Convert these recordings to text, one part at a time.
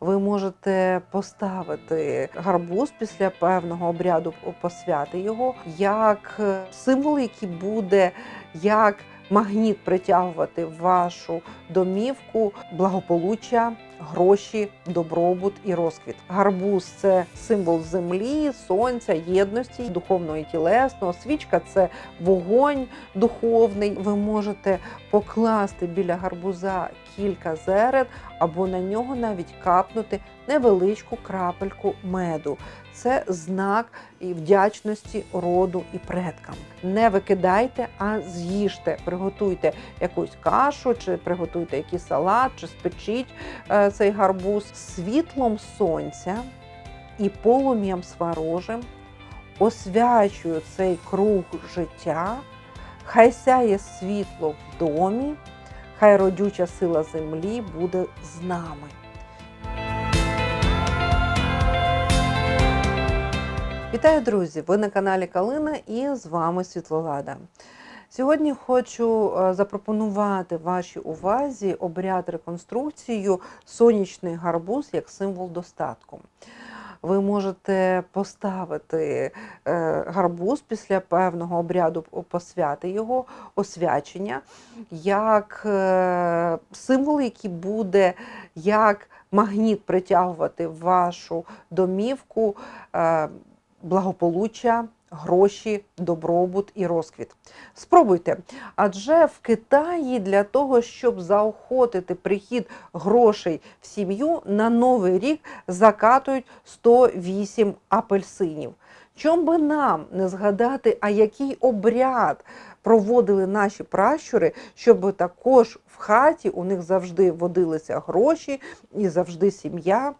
Ви можете поставити гарбуз після певного обряду посвяти його як е, символ, який буде як магніт притягувати в вашу домівку благополуччя, гроші, добробут і розквіт. Гарбуз це символ землі, сонця, єдності, духовного і тілесного. Свічка це вогонь духовний. Ви можете покласти біля гарбуза кілька зерен або на нього навіть капнути невеличку крапельку меду. Це знак і вдячності роду і предкам. Не викидайте, а з'їжте. Приготуйте якусь кашу, чи приготуйте якийсь салат, чи спечіть е, цей гарбуз світлом сонця і полум'ям сварожим. Освячую цей круг життя, хай сяє світло в домі, хай родюча сила землі буде з нами. Вітаю, друзі! Ви на каналі Калина і з вами Світлолада. Сьогодні хочу е, запропонувати вашій увазі обряд реконструкцію сонячний гарбуз як символ достатку. Ви можете поставити е, гарбуз після певного обряду посвяти його, освячення, як е, символ, який буде як магніт притягувати вашу домівку благополуччя, гроші, добробут і розквіт. Спробуйте. Адже в Китаї для того, щоб заохотити прихід грошей в сім'ю, на новий рік закатують 108 апельсинів. Чом би нам не згадати, а який обряд проводили наші пращури, щоб також в хаті у них завжди водилися гроші і завжди сім'я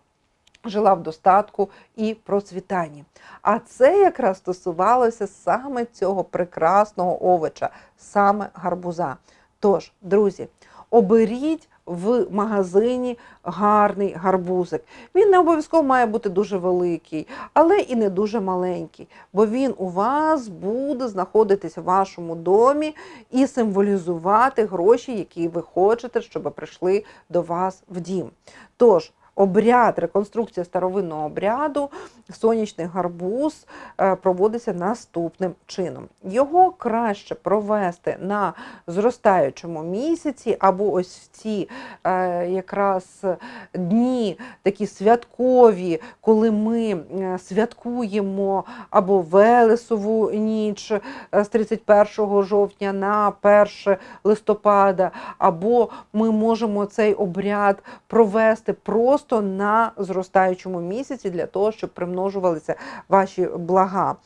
жила в достатку і процвітанні. А це якраз стосувалося саме цього прекрасного овоча, саме гарбуза. Тож, друзі, оберіть в магазині гарний гарбузик. Він не обов'язково має бути дуже великий, але і не дуже маленький, бо він у вас буде знаходитись в вашому домі і символізувати гроші, які ви хочете, щоб прийшли до вас в дім. Тож, Обряд, реконструкція старовинного обряду, сонячний гарбуз е, проводиться наступним чином. Його краще провести на зростаючому місяці, або ось в ці е, якраз дні такі святкові, коли ми е, святкуємо або Велесову ніч з 31 жовтня на 1 листопада, або ми можемо цей обряд провести просто просто на зростаючому місяці для того, щоб примножувалися ваші блага.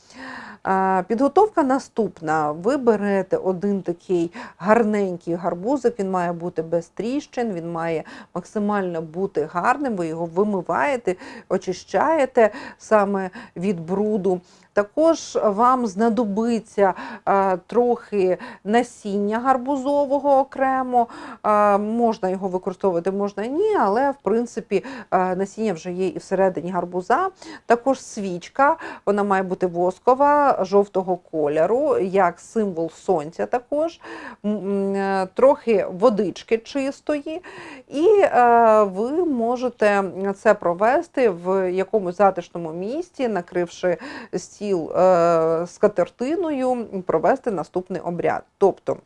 Підготовка наступна. Ви берете один такий гарненький гарбузик, він має бути без тріщин, він має максимально бути гарним, ви його вимиваєте, очищаєте саме від бруду. Також вам знадобиться а, трохи насіння гарбузового окремо. А, можна його використовувати, можна ні, але в принципі а, насіння вже є і всередині гарбуза. Також свічка, вона має бути воскова, жовтого кольору, як символ сонця, також е, трохи водички чистої, і е, ви можете це провести в якомусь затишному місці, накривши стіл е, з катертиною, провести наступний обряд. Тобто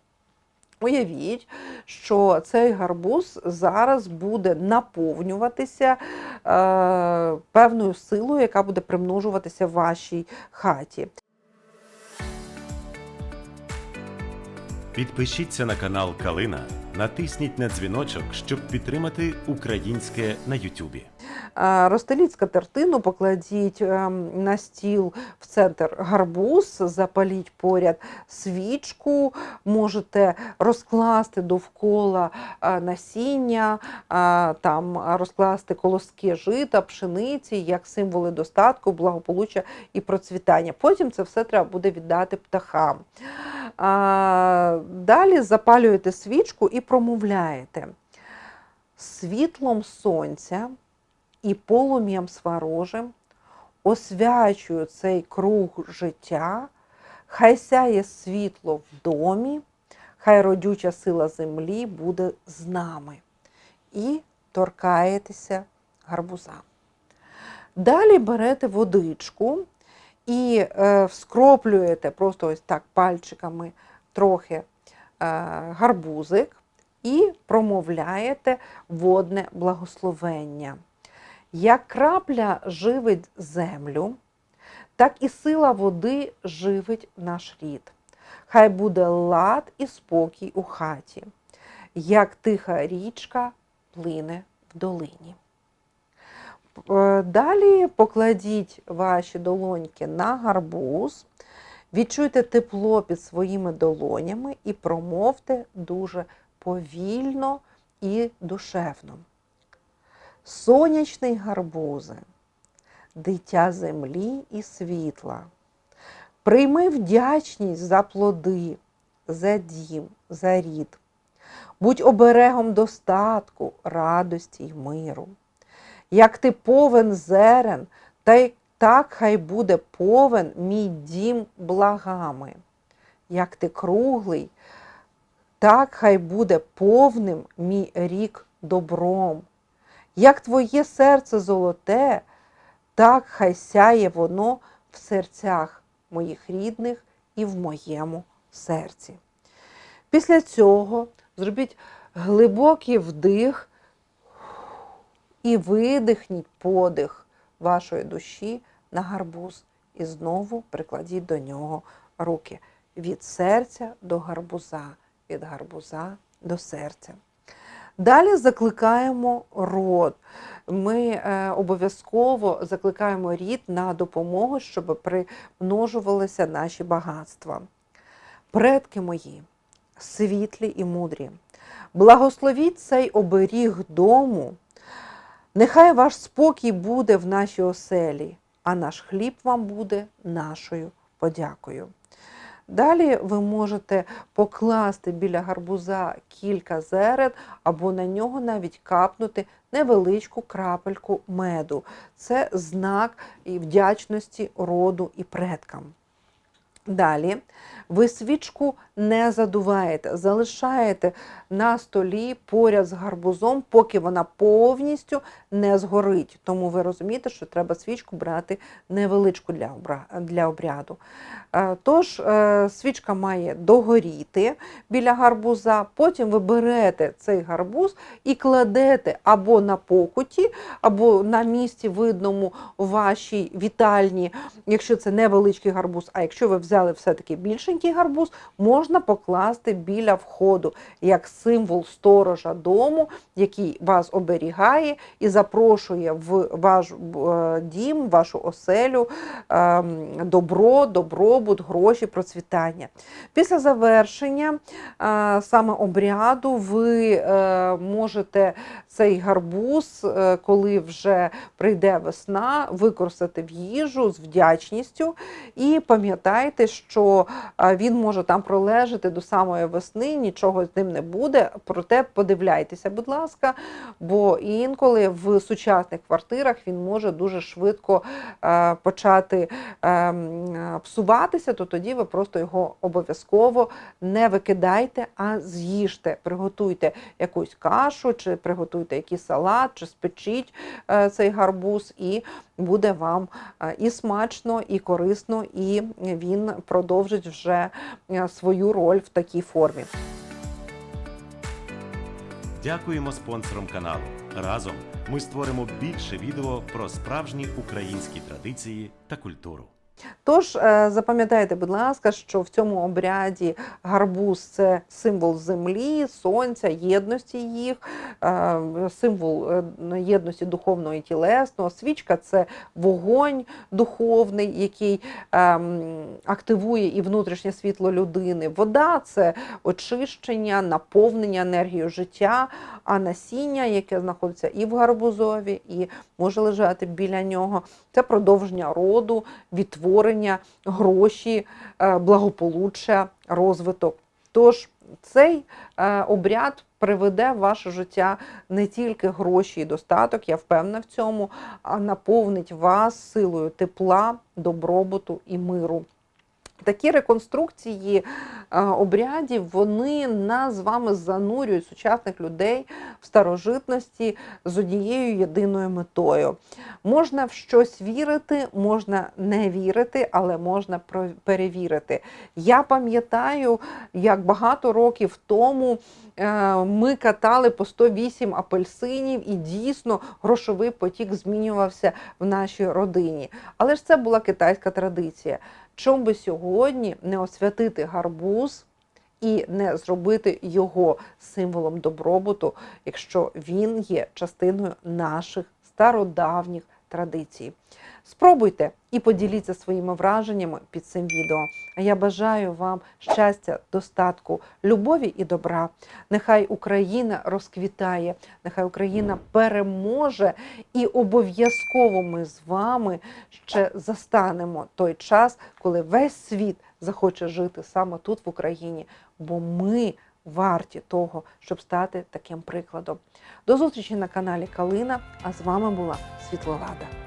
Уявіть, що цей гарбуз зараз буде наповнюватися е, певною силою, яка буде примножуватися в вашій хаті. Підпишіться на канал Калина, натисніть на дзвіночок, щоб підтримати українське на Ютубі. Розстеліть скатертину, покладіть ем, на стіл в центр гарбуз, запаліть поряд свічку, можете розкласти довкола е, насіння, е, там розкласти колоски жита, пшениці як символи достатку, благополуччя і процвітання. Потім це все треба буде віддати птахам. Далі запалюєте свічку і промовляєте світлом сонця і полум'ям сварожим, освячую цей круг життя, хай сяє світло в домі, хай родюча сила землі буде з нами. І торкаєтеся гарбуза. Далі берете водичку і е, вскроплюєте просто ось так пальчиками трохи е, гарбузик і промовляєте водне благословення. Як крапля живить землю, так і сила води живить наш рід. Хай буде лад і спокій у хаті, як тиха річка плине в долині. Е, Далі покладіть ваші долоньки на гарбуз, відчуйте тепло під своїми долонями і промовте дуже повільно і душевно. Сонячний гарбузе, дитя землі і світла. Прийми вдячність за плоди, за дім, за рід. Будь оберегом достатку, радості й миру. Як ти повен зерен, та й так хай буде повен мій дім благами. Як ти круглий, так хай буде повним мій рік добром. Як твоє серце золоте, так хай сяє воно в серцях моїх рідних і в моєму серці. Після цього зробіть глибокий вдих і видихніть подих вашої душі на гарбуз. І знову прикладіть до нього руки від серця до гарбуза, від гарбуза до серця. Далі закликаємо род. Ми е, обов'язково закликаємо рід на допомогу, щоб примножувалися наші багатства. Предки мої, світлі і мудрі, благословіть цей оберіг дому. Нехай ваш спокій буде в нашій оселі, а наш хліб вам буде нашою подякою. Далі ви можете покласти біля гарбуза кілька зерен або на нього навіть капнути невеличку крапельку меду. Це знак вдячності роду і предкам. Далі ви свічку не задуваєте, залишаєте на столі поряд з гарбузом, поки вона повністю не згорить. Тому ви розумієте, що треба свічку брати невеличку для обряду. Е, Тож е, свічка має догоріти біля гарбуза, потім ви берете цей гарбуз і кладете або на покуті, або на місці видному вашій вітальні, якщо це невеличкий гарбуз, а якщо ви взяли все-таки більшенький гарбуз, можна покласти біля входу як символ сторожа дому, який вас оберігає і запрошує в ваш е, дім, вашу оселю ем, добро, добробут, гроші, процвітання. Після завершення е, саме обряду ви е, можете цей гарбуз, коли вже прийде весна, використати в їжу з вдячністю. І пам'ятайте, що е, він може там пролежати до самої весни, нічого з ним не буде. Проте подивляйтеся, будь ласка, бо інколи в сучасних квартирах він може дуже швидко е, почати е, м, е, псуватися, то тоді ви просто його обов'язково не викидайте, а з'їжте. Приготуйте якусь кашу, чи приготуйте якийсь салат, чи спечіть е, цей гарбуз, і буде вам і смачно, і корисно, і він продовжить вже е, свою роль в такій формі. Дякуємо спонсорам каналу. Разом ми створимо більше відео про справжні українські традиції та культуру. Тож е, запам'ятайте, будь ласка, що в цьому обряді гарбуз це символ землі, сонця, єдності їх, е, символ е, єдності духовного і тілесного. Свічка це вогонь духовний, який ем, активує і внутрішнє світло людини. Вода це очищення, наповнення енергією життя, а насіння, яке знаходиться і в гарбузові, і може лежати біля нього, це продовження роду, відтворення, гроші, е, благополуччя, розвиток. Тож цей е, обряд приведе в ваше життя не тільки гроші і достаток, я впевнена в цьому, а наповнить вас силою тепла, добробуту і миру. Такі реконструкції е, обрядів вони нас з вами занурюють сучасних людей в старожитності з однією єдиною метою. Можна в щось вірити, можна не вірити, але можна перевірити. Я пам'ятаю, як багато років тому е, ми катали по 108 апельсинів, і дійсно грошовий потік змінювався в нашій родині. Але ж це була китайська традиція. Чом би сьогодні не освятити гарбуз і не зробити його символом добробуту, якщо він є частиною наших стародавніх традицій. Спробуйте і поділіться своїми враженнями під цим відео. А я бажаю вам щастя, достатку, любові і добра. Нехай Україна розквітає, нехай Україна переможе, і обов'язково ми з вами ще застанемо той час, коли весь світ захоче жити саме тут, в Україні, бо ми варті того, щоб стати таким прикладом. До зустрічі на каналі Калина. А з вами була Світловада.